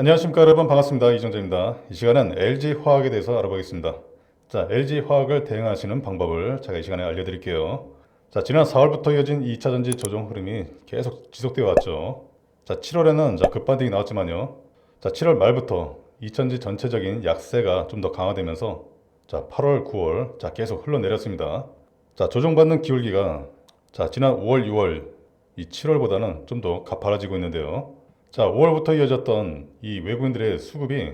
안녕하십니까 여러분. 반갑습니다. 이정재입니다. 이 시간은 LG화학에 대해서 알아보겠습니다. 자 LG화학을 대응하시는 방법을 제가 이 시간에 알려드릴게요. 자 지난 4월부터 이어진 2차 전지 조정 흐름이 계속 지속되어 왔죠. 자 7월에는 자 급반등이 나왔지만요. 자 7월 말부터 2차전지 전체적인 약세가 좀 더 강화되면서 자 8월 9월 자 계속 흘러내렸습니다. 자 조정받는 기울기가 자 지난 5월 6월 이 7월보다는 좀 더 가파라지고 있는데요 자, 5월부터 이어졌던 이 외국인들의 수급이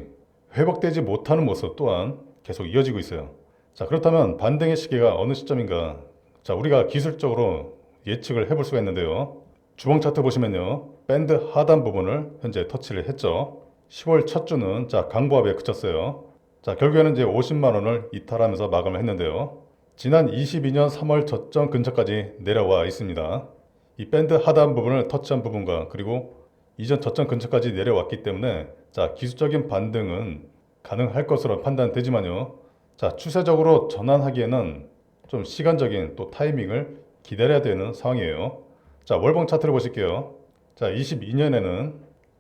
회복되지 못하는 모습 또한 계속 이어지고 있어요. 자, 그렇다면 반등의 시기가 어느 시점인가? 자, 우리가 기술적으로 예측을 해볼 수가 있는데요. 주봉 차트 보시면요. 밴드 하단 부분을 현재 터치를 했죠. 10월 첫 주는 자, 강보합에 그쳤어요. 자, 결국에는 이제 50만 원을 이탈하면서 마감을 했는데요. 지난 22년 3월 저점 근처까지 내려와 있습니다. 이 밴드 하단 부분을 터치한 부분과 그리고 이전 저점 근처까지 내려왔기 때문에 자 기술적인 반등은 가능할 것으로 판단되지만요. 자 추세적으로 전환하기에는 좀 시간적인 또 타이밍을 기다려야 되는 상황이에요. 자 월봉 차트를 보실게요. 자 22년에는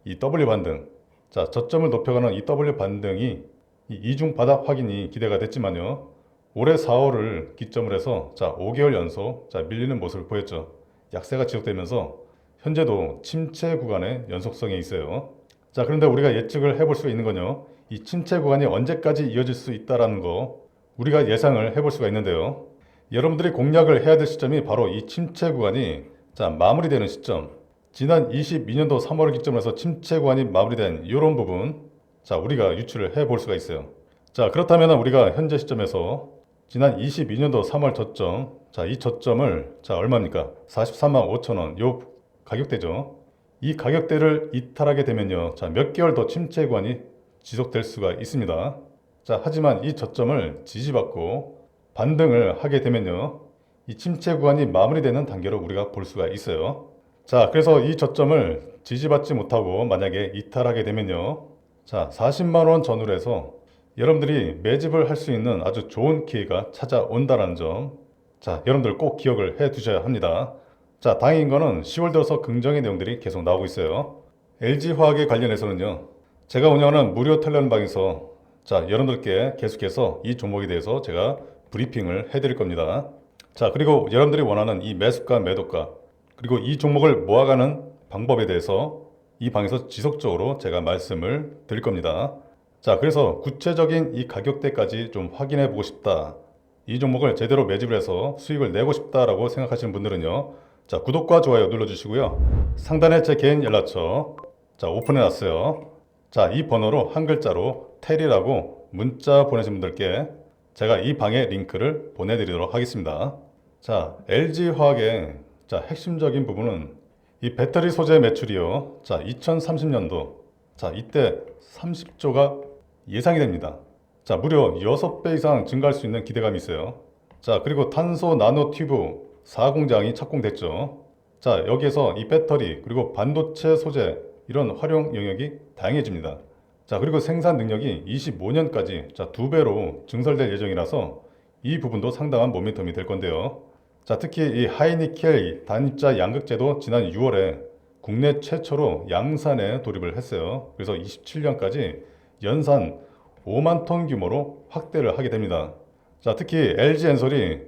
이 W 반등, 자 저점을 높여가는 이 W 반등이 이 이중 바닥 확인이 기대가 됐지만요. 올해 4월을 기점으로 해서 자 5개월 연속 자 밀리는 모습을 보였죠. 약세가 지속되면서 현재도 침체 구간의 연속성에 있어요. 자, 그런데 우리가 예측을 해볼 수 있는 건요. 이 침체 구간이 언제까지 이어질 수 있다라는 거 우리가 예상을 해볼 수가 있는데요. 여러분들이 공략을 해야 될 시점이 바로 이 침체 구간이 자, 마무리되는 시점. 지난 22년도 3월을 기점으로 해서 침체 구간이 마무리된 이런 부분 자, 우리가 유출을 해 볼 수가 있어요. 자, 그렇다면 우리가 현재 시점에서 지난 22년도 3월 저점 자, 이 저점을 자, 얼마입니까? 43만 5천 원. 요 가격대죠. 이 가격대를 이탈하게 되면요. 자, 몇 개월 더 침체 구간이 지속될 수가 있습니다. 자, 하지만 이 저점을 지지받고 반등을 하게 되면요. 이 침체 구간이 마무리되는 단계로 우리가 볼 수가 있어요. 자, 그래서 이 저점을 지지받지 못하고 만약에 이탈하게 되면요. 자, 40만 원 전후로 해서 여러분들이 매집을 할 수 있는 아주 좋은 기회가 찾아온다는 점. 자, 여러분들 꼭 기억을 해 두셔야 합니다. 자, 다행인 거는 10월 들어서 긍정의 내용들이 계속 나오고 있어요. LG화학에 관련해서는요. 제가 운영하는 무료 텔레방에서 자, 여러분들께 계속해서 이 종목에 대해서 제가 브리핑을 해드릴 겁니다. 자, 그리고 여러분들이 원하는 이 매수가, 매도가, 그리고 이 종목을 모아가는 방법에 대해서 이 방에서 지속적으로 제가 말씀을 드릴 겁니다. 자, 그래서 구체적인 이 가격대까지 좀 확인해 보고 싶다. 이 종목을 제대로 매집을 해서 수익을 내고 싶다라고 생각하시는 분들은요. 자, 구독과 좋아요 눌러주시고요. 상단에 제 개인 연락처 자 오픈해 놨어요. 자, 이 번호로 한 글자로 텔이라고 문자 보내신 분들께 제가 이 방에 링크를 보내드리도록 하겠습니다. 자, LG화학의 자 핵심적인 부분은 이 배터리 소재 매출이요. 자, 2030년도 자 이때 30조가 예상이 됩니다. 자, 무려 6배 이상 증가할 수 있는 기대감이 있어요. 자, 그리고 탄소 나노 튜브 4공장이 착공됐죠. 자, 여기에서 이 배터리 그리고 반도체 소재 이런 활용 영역이 다양해집니다. 자, 그리고 생산 능력이 25년까지 자, 두 배로 증설될 예정이라서 이 부분도 상당한 모멘텀이 될 건데요. 자, 특히 이 하이니켈 단입자 양극재도 지난 6월에 국내 최초로 양산에 돌입을 했어요. 그래서 27년까지 연산 5만 톤 규모로 확대를 하게 됩니다. 자, 특히 LG 엔솔이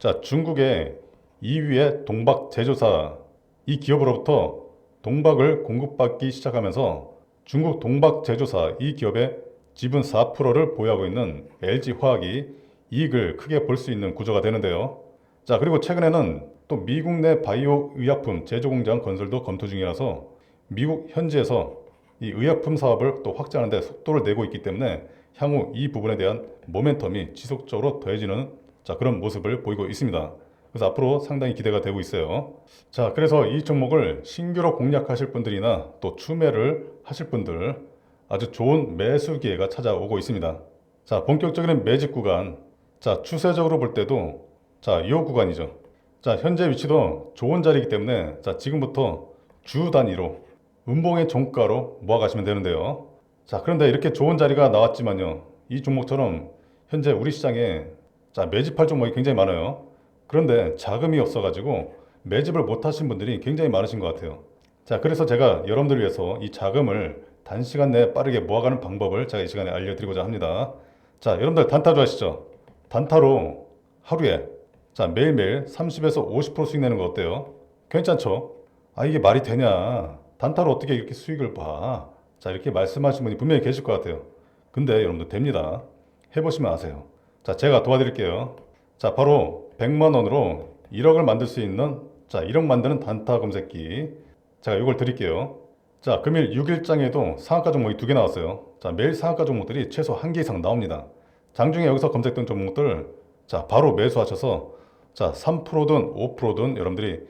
자, 중국의 2위의 동박 제조사 이 기업으로부터 동박을 공급받기 시작하면서 중국 동박 제조사 이 기업의 지분 4%를 보유하고 있는 LG 화학이 이익을 크게 볼 수 있는 구조가 되는데요. 자, 그리고 최근에는 또 미국 내 바이오 의약품 제조 공장 건설도 검토 중이라서 미국 현지에서 이 의약품 사업을 또 확장하는 데 속도를 내고 있기 때문에 향후 이 부분에 대한 모멘텀이 지속적으로 더해지는 자, 그런 모습을 보이고 있습니다. 그래서 앞으로 상당히 기대가 되고 있어요. 자, 그래서 이 종목을 신규로 공략하실 분들이나 또 추매를 하실 분들 아주 좋은 매수 기회가 찾아오고 있습니다. 자, 본격적인 매집 구간. 자, 추세적으로 볼 때도 자, 이 구간이죠. 자, 현재 위치도 좋은 자리이기 때문에 자, 지금부터 주 단위로 음봉의 종가로 모아가시면 되는데요. 자, 그런데 이렇게 좋은 자리가 나왔지만요. 이 종목처럼 현재 우리 시장에 자, 매집할 종목이 굉장히 많아요. 그런데 자금이 없어가지고 매집을 못 하신 분들이 굉장히 많으신 것 같아요. 자, 그래서 제가 여러분들 위해서 이 자금을 단시간 내에 빠르게 모아가는 방법을 제가 이 시간에 알려드리고자 합니다. 자, 여러분들 단타 좋아하시죠? 단타로 하루에 자 매일매일 30에서 50% 수익 내는 거 어때요? 괜찮죠? 아 이게 말이 되냐? 단타로 어떻게 이렇게 수익을 봐? 자 이렇게 말씀하시는 분이 분명히 계실 것 같아요. 근데 여러분들 됩니다. 해보시면 아세요. 자 제가 도와드릴게요. 자 바로 100만 원으로 1억을 만들 수 있는 자 1억 만드는 단타 검색기 제가 이걸 드릴게요. 자 금일 6일장에도 상한가 종목이 두 개 나왔어요. 자 매일 상한가 종목들이 최소 한 개 이상 나옵니다. 장중에 여기서 검색된 종목들 자 바로 매수하셔서 자 3%든 5%든 여러분들이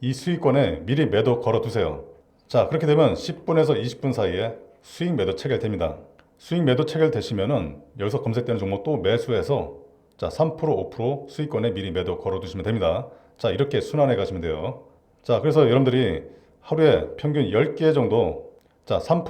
이 수익권에 미리 매도 걸어두세요. 자 그렇게 되면 10분에서 20분 사이에 수익 매도 체결됩니다. 수익 매도 체결되시면은 여기서 검색되는 종목 또 매수해서 자 3% 5% 수익권에 미리 매도 걸어두시면 됩니다. 자 이렇게 순환해 가시면 돼요. 자 그래서 여러분들이 하루에 평균 10개 정도 자 3%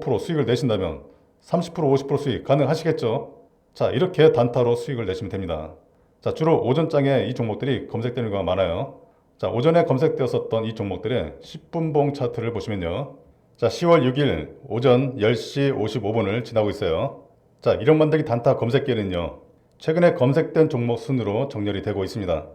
5% 수익을 내신다면 30% 50% 수익 가능하시겠죠? 자 이렇게 단타로 수익을 내시면 됩니다. 자 주로 오전장에 이 종목들이 검색되는 경우가 많아요. 자 오전에 검색되었었던 이 종목들의 10분봉 차트를 보시면요. 자 10월 6일 오전 10시 55분을 지나고 있어요. 자 1억 만들기 단타 검색기에는요. 최근에 검색된 종목 순으로 정렬이 되고 있습니다.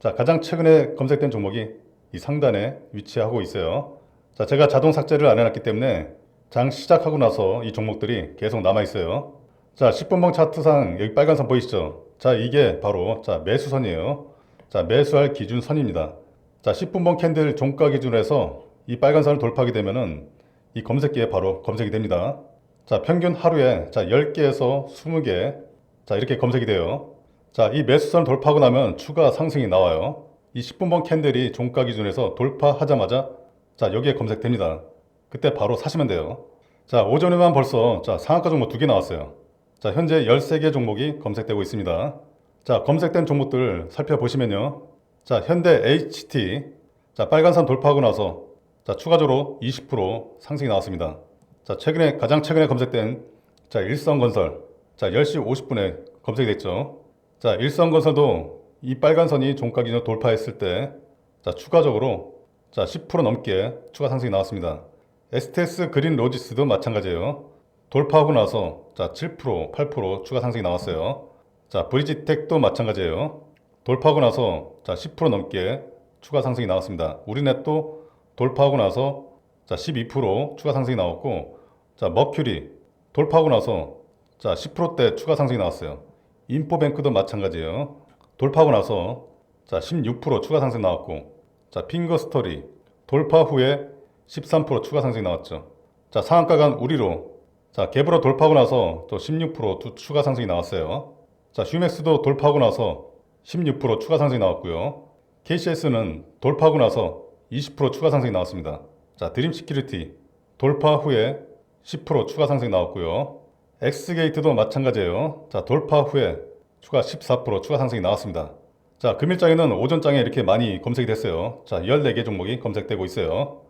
자 가장 최근에 검색된 종목이 이 상단에 위치하고 있어요. 자 제가 자동 삭제를 안 해놨기 때문에 장 시작하고 나서 이 종목들이 계속 남아 있어요. 자 10분봉 차트상 여기 빨간 선 보이시죠? 자 이게 바로 자 매수선이에요. 자 매수할 기준 선입니다. 자 10분봉 캔들 종가 기준으로 해서 이 빨간 선을 돌파하게 되면은 이 검색기에 바로 검색이 됩니다. 자 평균 하루에 자 10개에서 20개 자 이렇게 검색이 돼요. 자 이 매수선 돌파하고 나면 추가 상승이 나와요. 이 10분봉 캔들이 종가 기준에서 돌파하자마자 자 여기에 검색됩니다. 그때 바로 사시면 돼요. 자 오전에만 벌써 자 상한가 종목 두 개 나왔어요. 자 현재 13개 종목이 검색되고 있습니다. 자 검색된 종목들 살펴보시면요. 자 현대 HT 자 빨간선 돌파하고 나서 자 추가적으로 20% 상승이 나왔습니다. 자 최근에 가장 최근에 검색된 자 일성건설 자 10시 50분에 검색이 됐죠. 자 일성건설도 이 빨간 선이 종가 기준 돌파했을 때 자 추가적으로 자 10% 넘게 추가 상승이 나왔습니다. STS 그린 로지스도 마찬가지예요. 돌파하고 나서 자 7%, 8% 추가 상승이 나왔어요. 자 브리지텍도 마찬가지예요. 돌파하고 나서 자 10% 넘게 추가 상승이 나왔습니다. 우리넷도 돌파하고 나서 자 12% 추가 상승이 나왔고 자 머큐리 돌파하고 나서 자 10%대 추가 상승이 나왔어요. 인포뱅크도 마찬가지예요. 돌파하고 나서 자 16% 추가 상승 나왔고 자 핑거스토리 돌파 후에 13% 추가 상승이 나왔죠. 자 상한가 간 우리로 자 갭으로 돌파하고 나서 또 16% 추가 상승이 나왔어요. 자 휴맥스도 돌파하고 나서 16% 추가 상승이 나왔고요. KCS는 돌파하고 나서 20% 추가 상승이 나왔습니다. 자 드림 시큐리티 돌파 후에 10% 추가 상승이 나왔고요. 엑스게이트도 마찬가지예요. 자 돌파 후에 추가 14% 추가 상승이 나왔습니다. 자 금일장에는 오전장에 이렇게 많이 검색이 됐어요. 자 14개 종목이 검색되고 있어요.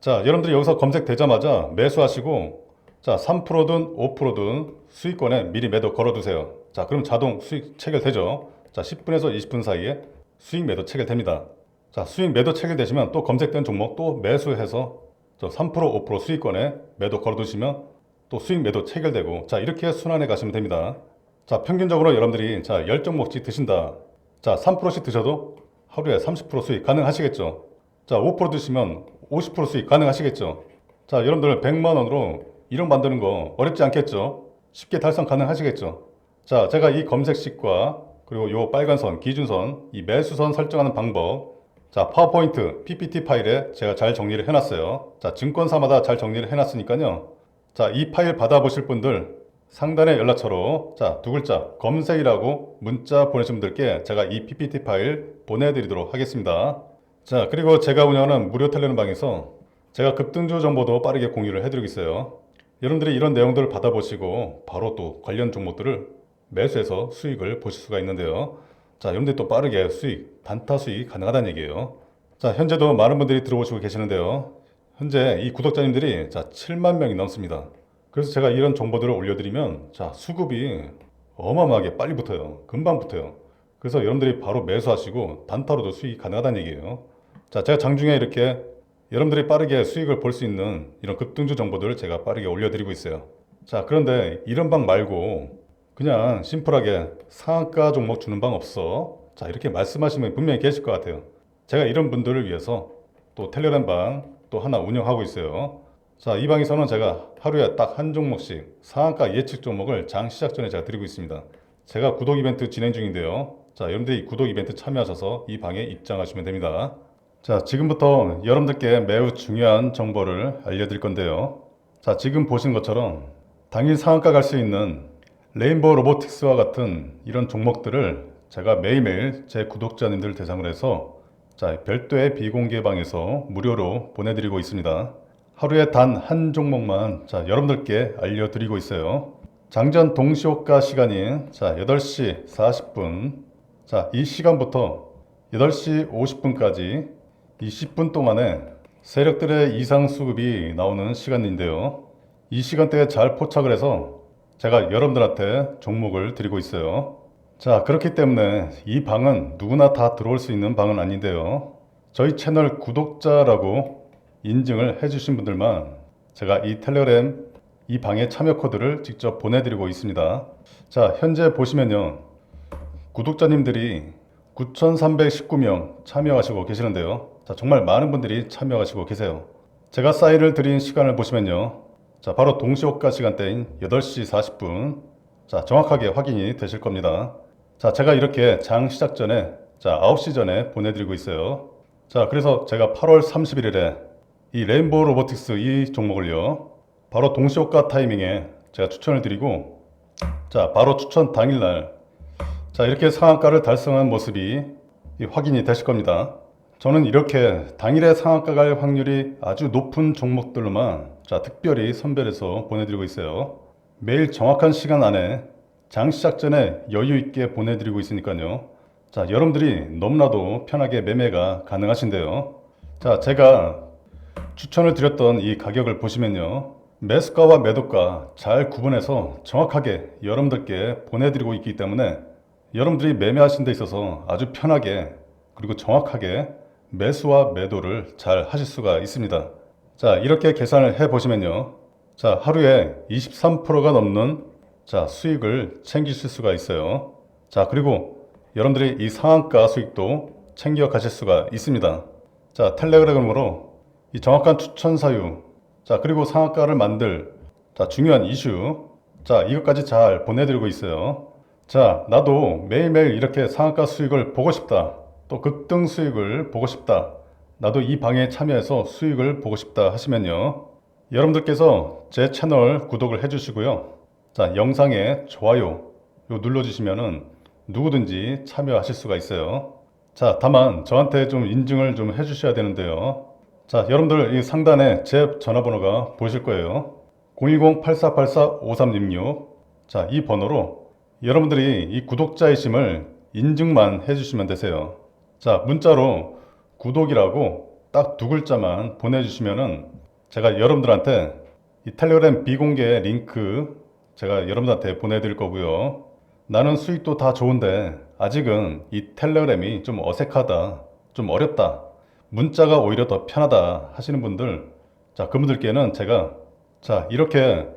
자 여러분들이 여기서 검색되자마자 매수하시고 자 3%든 5%든 수익권에 미리 매도 걸어두세요. 자 그럼 자동 수익 체결되죠. 자 10분에서 20분 사이에 수익 매도 체결됩니다. 자 수익 매도 체결되시면 또 검색된 종목 또 매수해서 저 3% 5% 수익권에 매도 걸어두시면 또 수익 매도 체결되고 자 이렇게 순환해 가시면 됩니다. 자 평균적으로 여러분들이 자 10종목씩 드신다. 자 3%씩 드셔도 하루에 30% 수익 가능하시겠죠. 자 5% 드시면 50% 수익 가능하시겠죠. 자 여러분들 100만 원으로 1억 만드는 거 어렵지 않겠죠. 쉽게 달성 가능하시겠죠. 자 제가 이 검색식과 그리고 요 빨간 선 기준선 이 매수선 설정하는 방법 자 파워포인트 PPT 파일에 제가 잘 정리를 해놨어요. 자 증권사마다 잘 정리를 해놨으니까요. 자 이 파일 받아보실 분들 상단의 연락처로 자 두 글자 검색이라고 문자 보내신 분들께 제가 이 PPT 파일 보내드리도록 하겠습니다. 자 그리고 제가 운영하는 무료 텔레그램 방에서 제가 급등주 정보도 빠르게 공유를 해드리고 있어요. 여러분들이 이런 내용들을 받아보시고 바로 또 관련 종목들을 매수해서 수익을 보실 수가 있는데요. 자 여러분들이 또 빠르게 수익 단타 수익 가능하다는 얘기예요. 자 현재도 많은 분들이 들어오시고 계시는데요. 현재 이 구독자님들이 자 7만 명이 넘습니다. 그래서 제가 이런 정보들을 올려드리면 자 수급이 어마어마하게 빨리 붙어요. 금방 붙어요. 그래서 여러분들이 바로 매수하시고 단타로도 수익이 가능하다는 얘기예요. 자 제가 장중에 이렇게 여러분들이 빠르게 수익을 볼 수 있는 이런 급등주 정보들을 제가 빠르게 올려드리고 있어요. 자, 그런데 이런 방 말고 그냥 심플하게 상한가 종목 주는 방 없어. 자, 이렇게 말씀하시는 분이 분명히 계실 것 같아요. 제가 이런 분들을 위해서 또 텔레그램 방 또 하나 운영하고 있어요. 자, 이 방에서는 제가 하루에 딱 한 종목씩 상한가 예측 종목을 장 시작 전에 제가 드리고 있습니다. 제가 구독 이벤트 진행 중인데요. 자, 여러분들이 구독 이벤트 참여하셔서 이 방에 입장하시면 됩니다. 자, 지금부터 여러분들께 매우 중요한 정보를 알려드릴 건데요. 자, 지금 보신 것처럼 당일 상한가 갈 수 있는 레인보우 로보틱스와 같은 이런 종목들을 제가 매일매일 제 구독자님들 대상으로 해서 자, 별도의 비공개 방에서 무료로 보내드리고 있습니다. 하루에 단 한 종목만 자, 여러분들께 알려드리고 있어요. 장전 동시호가 시간이 자, 8시 40분. 자, 이 시간부터 8시 50분까지 이 10분 동안에 세력들의 이상 수급이 나오는 시간인데요. 이 시간대에 잘 포착을 해서 제가 여러분들한테 종목을 드리고 있어요. 자, 그렇기 때문에 이 방은 누구나 다 들어올 수 있는 방은 아닌데요. 저희 채널 구독자라고 인증을 해주신 분들만 제가 이 텔레그램 이 방의 참여 코드를 직접 보내드리고 있습니다. 자, 현재 보시면요. 구독자님들이 9,319명 참여하시고 계시는데요. 자, 정말 많은 분들이 참여하시고 계세요. 제가 사인을 드린 시간을 보시면요. 자, 바로 동시호가 시간대인 8시 40분. 자, 정확하게 확인이 되실 겁니다. 자, 제가 이렇게 장 시작 전에, 자, 9시 전에 보내드리고 있어요. 자, 그래서 제가 8월 31일에 이 레인보우 로보틱스 이 종목을요, 바로 동시호가 타이밍에 제가 추천을 드리고, 자, 바로 추천 당일날, 자, 이렇게 상한가를 달성한 모습이 이 확인이 되실 겁니다. 저는 이렇게 당일에 상한가 갈 확률이 아주 높은 종목들로만 자, 특별히 선별해서 보내드리고 있어요. 매일 정확한 시간 안에 장 시작 전에 여유 있게 보내드리고 있으니까요. 자, 여러분들이 너무나도 편하게 매매가 가능하신데요. 자, 제가 추천을 드렸던 이 가격을 보시면요. 매수가와 매도가 잘 구분해서 정확하게 여러분들께 보내드리고 있기 때문에 여러분들이 매매하신 데 있어서 아주 편하게 그리고 정확하게 매수와 매도를 잘 하실 수가 있습니다. 자, 이렇게 계산을 해 보시면요. 자, 하루에 23%가 넘는 자, 수익을 챙기실 수가 있어요. 자, 그리고 여러분들이 이 상한가 수익도 챙겨 가실 수가 있습니다. 자, 텔레그램으로 이 정확한 추천 사유, 자, 그리고 상한가를 만들 자, 중요한 이슈, 자, 이것까지 잘 보내드리고 있어요. 자, 나도 매일매일 이렇게 상한가 수익을 보고 싶다. 또 급등 수익을 보고 싶다. 나도 이 방에 참여해서 수익을 보고 싶다 하시면요. 여러분들께서 제 채널 구독을 해주시고요. 자, 영상에 좋아요 요 눌러주시면은 누구든지 참여하실 수가 있어요. 자, 다만 저한테 좀 인증을 좀 해주셔야 되는데요. 자, 여러분들 이 상단에 제 전화번호가 보이실 거예요. 010-8484-5366. 자, 이 번호로 여러분들이 이 구독자이심을 인증만 해주시면 되세요. 자, 문자로 구독이라고 딱 두 글자만 보내주시면은 제가 여러분들한테 이 텔레그램 비공개 링크 제가 여러분들한테 보내드릴 거고요. 나는 수익도 다 좋은데 아직은 이 텔레그램이 좀 어색하다, 좀 어렵다, 문자가 오히려 더 편하다 하시는 분들, 자, 그분들께는 제가 자, 이렇게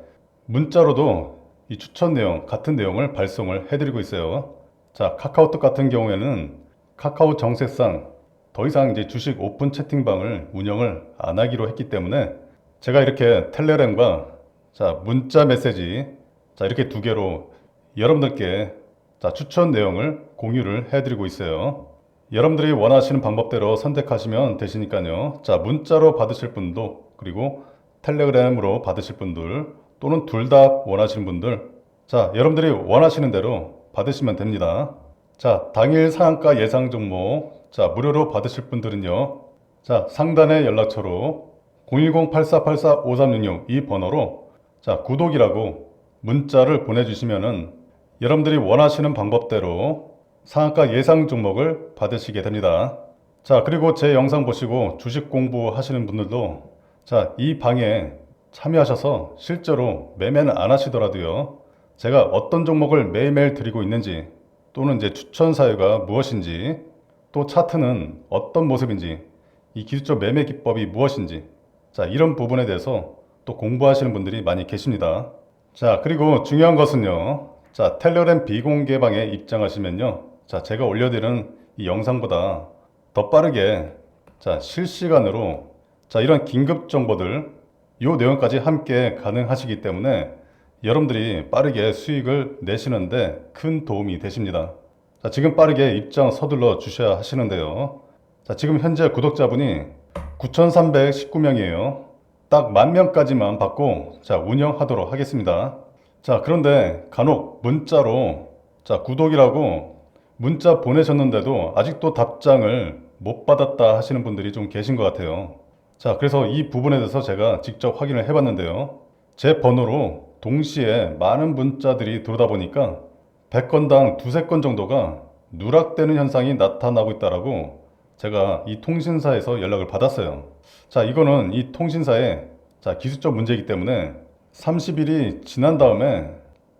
문자로도 이 추천 내용, 같은 내용을 발송을 해드리고 있어요. 자, 카카오톡 같은 경우에는 카카오 정책상 더 이상 이제 주식 오픈 채팅방을 운영을 안 하기로 했기 때문에 제가 이렇게 텔레그램과 자, 문자 메시지 자, 이렇게 두 개로 여러분들께 자, 추천 내용을 공유를 해드리고 있어요. 여러분들이 원하시는 방법대로 선택하시면 되시니까요. 자, 문자로 받으실 분도 그리고 텔레그램으로 받으실 분들 또는 둘 다 원하시는 분들 자, 여러분들이 원하시는 대로 받으시면 됩니다. 자, 당일 상한가 예상 종목 자, 무료로 받으실 분들은요. 자, 상단의 연락처로 010-8484-5366 이 번호로 자, 구독이라고 문자를 보내주시면은 여러분들이 원하시는 방법대로 상한가 예상 종목을 받으시게 됩니다. 자, 그리고 제 영상 보시고 주식 공부 하시는 분들도 자, 이 방에 참여하셔서 실제로 매매는 안 하시더라도요. 제가 어떤 종목을 매일매일 드리고 있는지 또는 이제 추천 사유가 무엇인지 또 차트는 어떤 모습인지 이 기술적 매매 기법이 무엇인지 자 이런 부분에 대해서 또 공부하시는 분들이 많이 계십니다. 자 그리고 중요한 것은요. 자 텔레그램 비공개 방에 입장하시면요. 자 제가 올려드리는 이 영상보다 더 빠르게 자 실시간으로 자 이런 긴급 정보들 요 내용까지 함께 가능하시기 때문에 여러분들이 빠르게 수익을 내시는데 큰 도움이 되십니다. 자, 지금 빠르게 입장 서둘러 주셔야 하시는데요. 자, 지금 현재 구독자분이 9,319명이에요. 딱 만 명까지만 받고 자, 운영하도록 하겠습니다. 자, 그런데 간혹 문자로 자, 구독이라고 문자 보내셨는데도 아직도 답장을 못 받았다 하시는 분들이 좀 계신 것 같아요. 자, 그래서 이 부분에 대해서 제가 직접 확인을 해봤는데요. 제 번호로 동시에 많은 문자들이 들어오다 보니까 100건당 두세 건 정도가 누락되는 현상이 나타나고 있다라고 제가 이 통신사에서 연락을 받았어요. 자, 이거는 이 통신사의 자, 기술적 문제이기 때문에 30일이 지난 다음에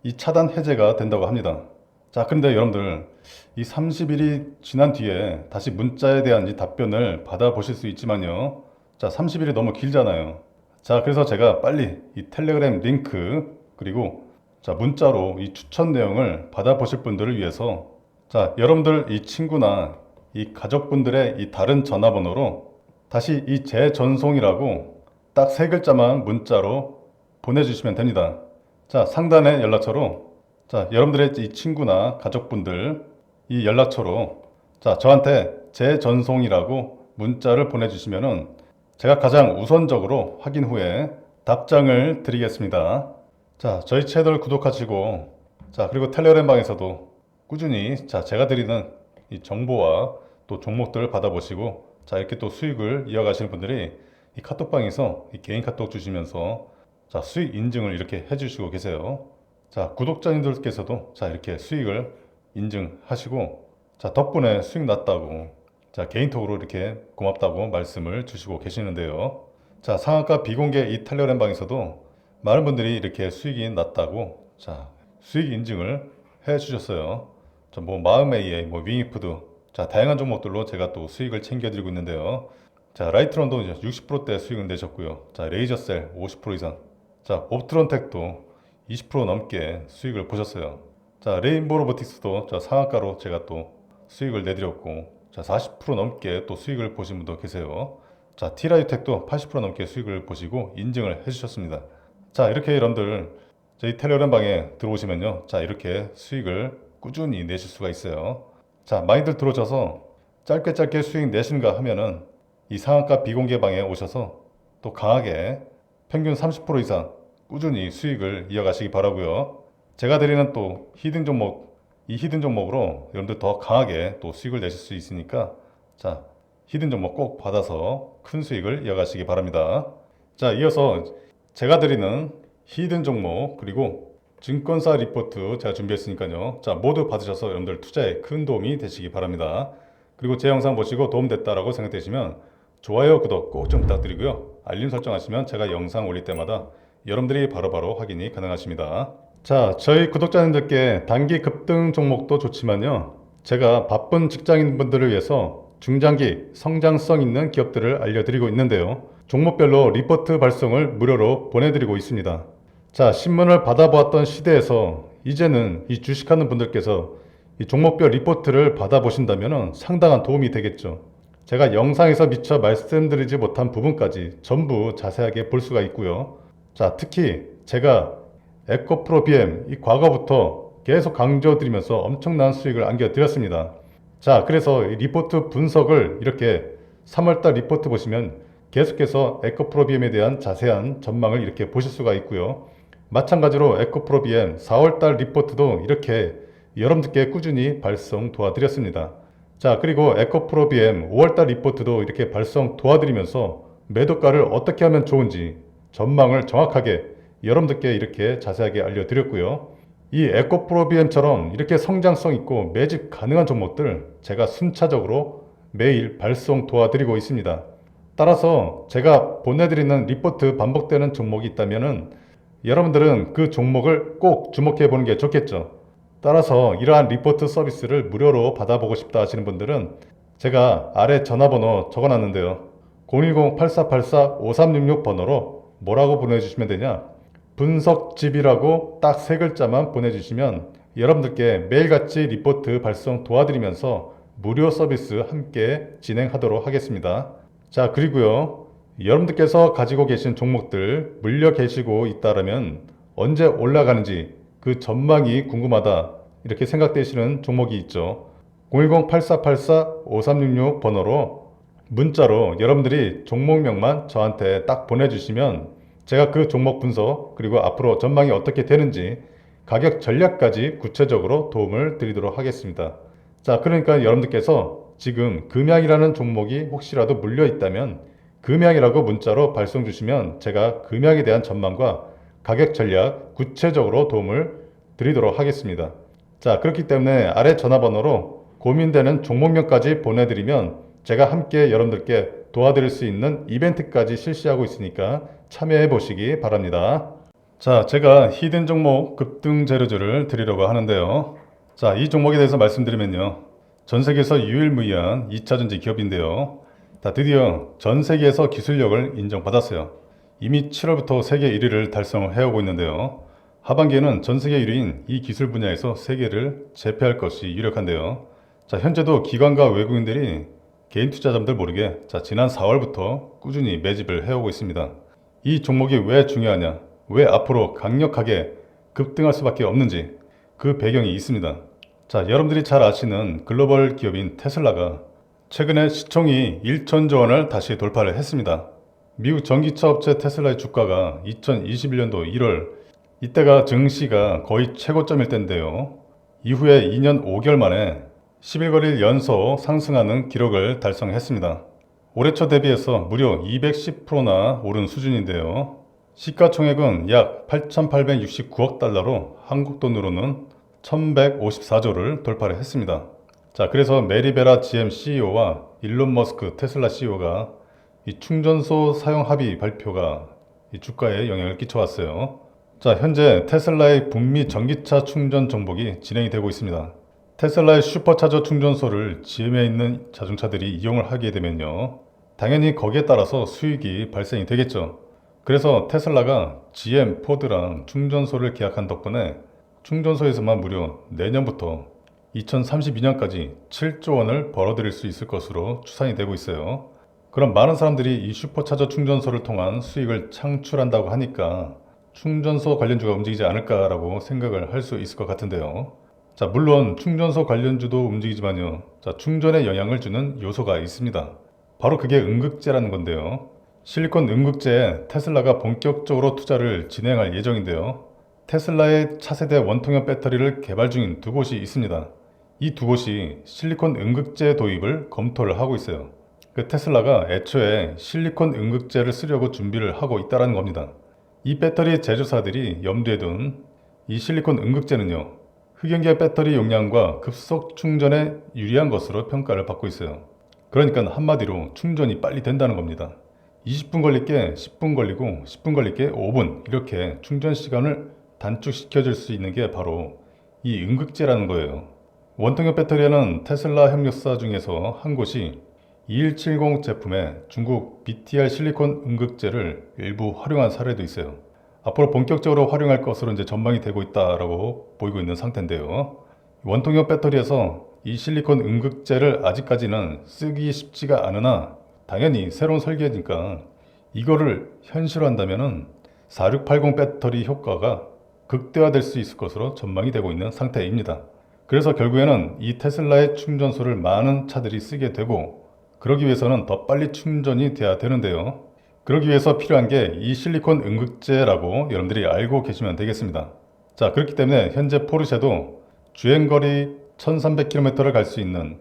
이 차단 해제가 된다고 합니다. 자, 그런데 여러분들 이 30일이 지난 뒤에 다시 문자에 대한 이 답변을 받아보실 수 있지만요. 자, 30일이 너무 길잖아요. 자, 그래서 제가 빨리 이 텔레그램 링크 그리고 자, 문자로 이 추천 내용을 받아보실 분들을 위해서 자, 여러분들 이 친구나 이 가족분들의 이 다른 전화번호로 다시 이 재전송이라고 딱 세 글자만 문자로 보내주시면 됩니다. 자, 상단의 연락처로 자, 여러분들의 이 친구나 가족분들 이 연락처로 자, 저한테 재전송이라고 문자를 보내주시면은 제가 가장 우선적으로 확인 후에 답장을 드리겠습니다. 자, 저희 채널 구독하시고, 자, 그리고 텔레그램 방에서도 꾸준히, 자, 제가 드리는 이 정보와 또 종목들을 받아보시고, 자, 이렇게 또 수익을 이어가시는 분들이 이 카톡방에서 이 개인 카톡 주시면서, 자, 수익 인증을 이렇게 해주시고 계세요. 자, 구독자님들께서도, 자, 이렇게 수익을 인증하시고, 자, 덕분에 수익 났다고, 자, 개인톡으로 이렇게 고맙다고 말씀을 주시고 계시는데요. 자, 상한가 비공개 이 텔레그램 방에서도 많은 분들이 이렇게 수익이 났다고 자 수익 인증을 해 주셨어요. 뭐 마음에이에 뭐 윙이푸드 자 다양한 종목들로 제가 또 수익을 챙겨드리고 있는데요. 자 라이트론도 이제 60%대 수익을 내셨고요. 자 레이저셀 50% 이상 자 옵트론텍도 20% 넘게 수익을 보셨어요. 자 레인보 로보틱스도 자 상한가로 제가 또 수익을 내드렸고 자 40% 넘게 또 수익을 보신 분도 계세요. 자 티라이텍도 80% 넘게 수익을 보시고 인증을 해주셨습니다. 자 이렇게 여러분들 저희 텔레그램 방에 들어오시면요 자 이렇게 수익을 꾸준히 내실 수가 있어요. 자 많이들 들어오셔서 짧게 짧게 수익 내신가 하면은 이 상한가 비공개 방에 오셔서 또 강하게 평균 30% 이상 꾸준히 수익을 이어가시기 바라고요. 제가 드리는 또 히든 종목 이 히든 종목으로 여러분들 더 강하게 또 수익을 내실 수 있으니까 자 히든 종목 꼭 받아서 큰 수익을 이어가시기 바랍니다. 자 이어서 제가 드리는 히든 종목 그리고 증권사 리포트 제가 준비했으니까요. 자 모두 받으셔서 여러분들 투자에 큰 도움이 되시기 바랍니다. 그리고 제 영상 보시고 도움됐다라고 생각되시면 좋아요, 구독 꼭 좀 부탁드리고요. 알림 설정하시면 제가 영상 올릴 때마다 여러분들이 바로바로 확인이 가능하십니다. 자, 저희 구독자님들께 단기 급등 종목도 좋지만요. 제가 바쁜 직장인분들을 위해서 중장기 성장성 있는 기업들을 알려드리고 있는데요. 종목별로 리포트 발송을 무료로 보내드리고 있습니다. 자, 신문을 받아보았던 시대에서 이제는 이 주식하는 분들께서 이 종목별 리포트를 받아보신다면 상당한 도움이 되겠죠. 제가 영상에서 미처 말씀드리지 못한 부분까지 전부 자세하게 볼 수가 있고요. 자, 특히 제가 에코프로 BM 이 과거부터 계속 강조드리면서 엄청난 수익을 안겨드렸습니다. 자, 그래서 이 리포트 분석을 이렇게 3월달 리포트 보시면 계속해서 에코프로비엠에 대한 자세한 전망을 이렇게 보실 수가 있고요. 마찬가지로 에코프로비엠 4월달 리포트도 이렇게 여러분들께 꾸준히 발송 도와드렸습니다. 자, 그리고 에코프로비엠 5월달 리포트도 이렇게 발송 도와드리면서 매도가를 어떻게 하면 좋은지 전망을 정확하게 여러분들께 이렇게 자세하게 알려드렸고요. 이 에코프로비엠처럼 이렇게 성장성 있고 매집 가능한 종목들 제가 순차적으로 매일 발송 도와드리고 있습니다. 따라서 제가 보내드리는 리포트 반복되는 종목이 있다면 여러분들은 그 종목을 꼭 주목해 보는 게 좋겠죠. 따라서 이러한 리포트 서비스를 무료로 받아보고 싶다 하시는 분들은 제가 아래 전화번호 적어 놨는데요. 010-8484-5366 번호로 뭐라고 보내주시면 되냐? 분석집이라고 딱 세 글자만 보내주시면 여러분들께 매일같이 리포트 발송 도와드리면서 무료 서비스 함께 진행하도록 하겠습니다. 자, 그리고요. 여러분들께서 가지고 계신 종목들 물려 계시고 있다라면 언제 올라가는지 그 전망이 궁금하다 이렇게 생각되시는 종목이 있죠. 010-8484-5366 번호로 문자로 여러분들이 종목명만 저한테 딱 보내주시면 제가 그 종목 분석 그리고 앞으로 전망이 어떻게 되는지 가격 전략까지 구체적으로 도움을 드리도록 하겠습니다. 자, 그러니까 여러분들께서 지금 금양이라는 종목이 혹시라도 물려 있다면 금양이라고 문자로 발송 주시면 제가 금양에 대한 전망과 가격 전략 구체적으로 도움을 드리도록 하겠습니다. 자, 그렇기 때문에 아래 전화번호로 고민되는 종목명까지 보내드리면 제가 함께 여러분들께 도와드릴 수 있는 이벤트까지 실시하고 있으니까 참여해 보시기 바랍니다. 자, 제가 히든 종목 급등 재료주를 드리려고 하는데요. 자, 이 종목에 대해서 말씀드리면요. 전 세계에서 유일무이한 2차전지 기업인데요. 자, 드디어 전 세계에서 기술력을 인정받았어요. 이미 7월부터 세계 1위를 달성해오고 있는데요. 하반기에는 전 세계 1위인 이 기술 분야에서 세계를 제패할 것이 유력한데요. 자, 현재도 기관과 외국인들이 개인 투자자분들 모르게 자, 지난 4월부터 꾸준히 매집을 해오고 있습니다. 이 종목이 왜 중요하냐? 왜 앞으로 강력하게 급등할 수밖에 없는지 그 배경이 있습니다. 자, 여러분들이 잘 아시는 글로벌 기업인 테슬라가 최근에 시총이 1천조 원을 다시 돌파를 했습니다. 미국 전기차 업체 테슬라의 주가가 2021년도 1월 이때가 증시가 거의 최고점일 때인데요. 이후에 2년 5개월 만에 11거리를 연속 상승하는 기록을 달성했습니다. 올해 초 대비해서 무려 210%나 오른 수준인데요. 시가총액은 약 8,869억 달러로 한국 돈으로는 1,154조를 돌파를 했습니다. 자, 그래서 메리베라 GM CEO와 일론 머스크 테슬라 CEO가 이 충전소 사용 합의 발표가 이 주가에 영향을 끼쳐왔어요. 자, 현재 테슬라의 북미 전기차 충전 정복이 진행이 되고 있습니다. 테슬라의 슈퍼차저 충전소를 GM에 있는 자동차들이 이용을 하게 되면요. 당연히 거기에 따라서 수익이 발생이 되겠죠. 그래서 테슬라가 GM, 포드랑 충전소를 계약한 덕분에 충전소에서만 무려 내년부터 2032년까지 7조 원을 벌어들일 수 있을 것으로 추산이 되고 있어요. 그럼 많은 사람들이 이 슈퍼차저 충전소를 통한 수익을 창출한다고 하니까 충전소 관련주가 움직이지 않을까라고 생각을 할 수 있을 것 같은데요. 자, 물론 충전소 관련주도 움직이지만요. 자, 충전에 영향을 주는 요소가 있습니다. 바로 그게 응급제라는 건데요. 실리콘 응급제에 테슬라가 본격적으로 투자를 진행할 예정인데요. 테슬라의 차세대 원통형 배터리를 개발 중인 두 곳이 있습니다. 이 두 곳이 실리콘 응급제 도입을 검토를 하고 있어요. 그 테슬라가 애초에 실리콘 응급제를 쓰려고 준비를 하고 있다는 겁니다. 이 배터리 제조사들이 염두에 둔 이 실리콘 응급제는요. 흑연계 배터리 용량과 급속 충전에 유리한 것으로 평가를 받고 있어요. 그러니까 한마디로 충전이 빨리 된다는 겁니다. 20분 걸릴 게 10분 걸리고 10분 걸릴 게 5분 이렇게 충전 시간을 단축시켜 줄 수 있는 게 바로 이 응급제라는 거예요. 원통형 배터리에는 테슬라 협력사 중에서 한 곳이 2170 제품에 중국 BTR 실리콘 응급제를 일부 활용한 사례도 있어요. 앞으로 본격적으로 활용할 것으로 이제 전망이 되고 있다라고 보이고 있는 상태인데요. 원통형 배터리에서 이 실리콘 응급제를 아직까지는 쓰기 쉽지가 않으나 당연히 새로운 설계니까 이거를 현실화한다면은 4680 배터리 효과가 극대화될 수 있을 것으로 전망이 되고 있는 상태입니다. 그래서 결국에는 이 테슬라의 충전소를 많은 차들이 쓰게 되고 그러기 위해서는 더 빨리 충전이 돼야 되는데요. 그러기 위해서 필요한 게 이 실리콘 응급제라고 여러분들이 알고 계시면 되겠습니다. 자, 그렇기 때문에 현재 포르쉐도 주행거리 1300km를 갈 수 있는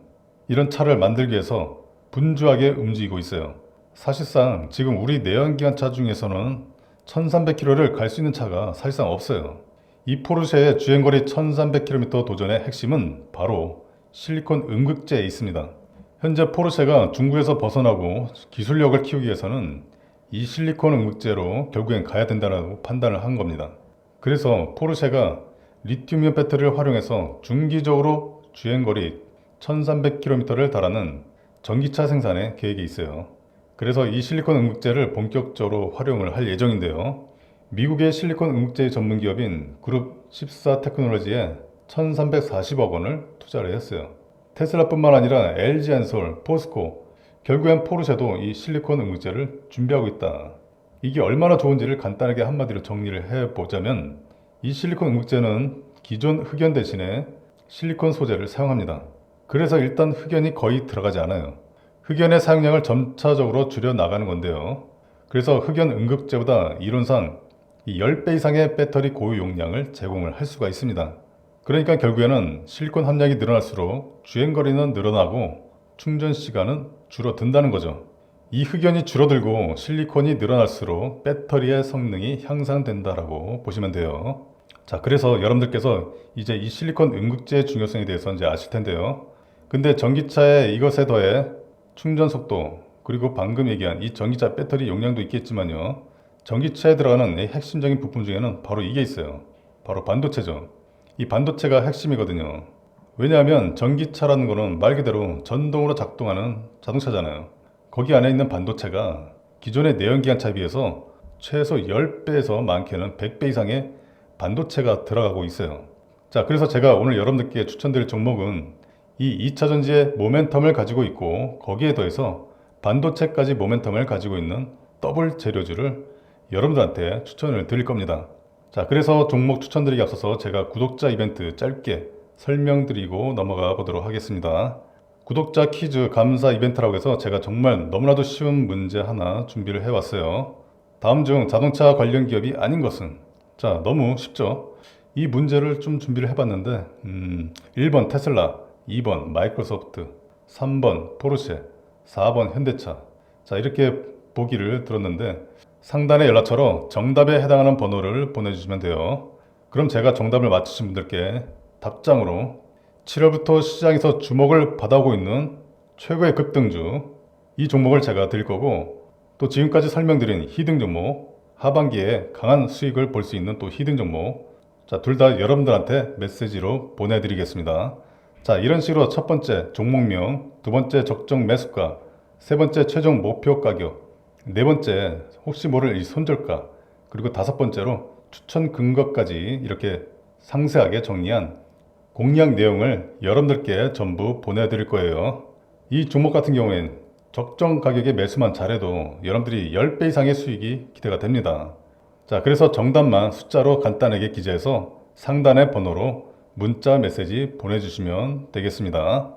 이런 차를 만들기 위해서 분주하게 움직이고 있어요. 사실상 지금 우리 내연기관차 중에서는 1300km를 갈 수 있는 차가 사실상 없어요. 이 포르쉐의 주행거리 1300km 도전의 핵심은 바로 실리콘 응급제에 있습니다. 현재 포르쉐가 중국에서 벗어나고 기술력을 키우기 위해서는 이 실리콘 응급제로 결국엔 가야 된다고 판단을 한 겁니다. 그래서 포르쉐가 리튬이온 배터리를 활용해서 중기적으로 주행거리 1300km를 달하는 전기차 생산에 계획이 있어요. 그래서 이 실리콘 응급제를 본격적으로 활용을 할 예정인데요. 미국의 실리콘 응급제 전문 기업인 그룹 14 테크놀로지에 1,340억 원을 투자를 했어요. 테슬라뿐만 아니라 LG 엔솔, 포스코, 결국엔 포르쉐도 이 실리콘 응급제를 준비하고 있다. 이게 얼마나 좋은지를 간단하게 한마디로 정리를 해보자면 이 실리콘 응급제는 기존 흑연 대신에 실리콘 소재를 사용합니다. 그래서 일단 흑연이 거의 들어가지 않아요. 흑연의 사용량을 점차적으로 줄여 나가는 건데요. 그래서 흑연 응급제보다 이론상 이 10배 이상의 배터리 고유 용량을 제공을 할 수가 있습니다. 그러니까 결국에는 실리콘 함량이 늘어날수록 주행거리는 늘어나고 충전 시간은 줄어든다는 거죠. 이 흑연이 줄어들고 실리콘이 늘어날수록 배터리의 성능이 향상된다라고 보시면 돼요. 자, 그래서 여러분들께서 이제 이 실리콘 응급제의 중요성에 대해서 이제 아실 텐데요. 근데 전기차에 이것에 더해 충전 속도 그리고 방금 얘기한 이 전기차 배터리 용량도 있겠지만요. 전기차에 들어가는 이 핵심적인 부품 중에는 바로 이게 있어요. 바로 반도체죠. 이 반도체가 핵심이거든요. 왜냐하면 전기차라는 거는 말 그대로 전동으로 작동하는 자동차잖아요. 거기 안에 있는 반도체가 기존의 내연기관차에 비해서 최소 10배에서 많게는 100배 이상의 반도체가 들어가고 있어요. 자, 그래서 제가 오늘 여러분들께 추천드릴 종목은 이 2차 전지의 모멘텀을 가지고 있고 거기에 더해서 반도체까지 모멘텀을 가지고 있는 더블 재료주를 여러분들한테 추천을 드릴 겁니다. 자, 그래서 종목 추천드리기 앞서서 제가 구독자 이벤트 짧게 설명드리고 넘어가 보도록 하겠습니다. 구독자 퀴즈 감사 이벤트라고 해서 제가 정말 너무나도 쉬운 문제 하나 준비를 해왔어요. 다음 중 자동차 관련 기업이 아닌 것은? 자, 너무 쉽죠? 이 문제를 좀 준비를 해봤는데, 음, 1번 테슬라, 2번 마이크로소프트, 3번 포르쉐, 4번 현대차. 자, 이렇게 보기를 들었는데, 상단의 연락처로 정답에 해당하는 번호를 보내주시면 돼요. 그럼 제가 정답을 맞히신 분들께 답장으로 7월부터 시장에서 주목을 받아오고 있는 최고의 급등주 이 종목을 제가 드릴 거고 또 지금까지 설명드린 히등 종목 하반기에 강한 수익을 볼 수 있는 또 히등 종목 자 둘 다 여러분들한테 메시지로 보내드리겠습니다. 자 이런 식으로 첫 번째 종목명, 두 번째 적정 매수가, 세 번째 최종 목표 가격, 네 번째 혹시 모를 이 손절가, 그리고 다섯 번째로 추천 근거까지 이렇게 상세하게 정리한 공략 내용을 여러분들께 전부 보내드릴 거예요. 이 종목 같은 경우엔 적정 가격에 매수만 잘해도 여러분들이 10배 이상의 수익이 기대가 됩니다. 자, 그래서 정답만 숫자로 간단하게 기재해서 상단의 번호로 문자 메시지 보내주시면 되겠습니다.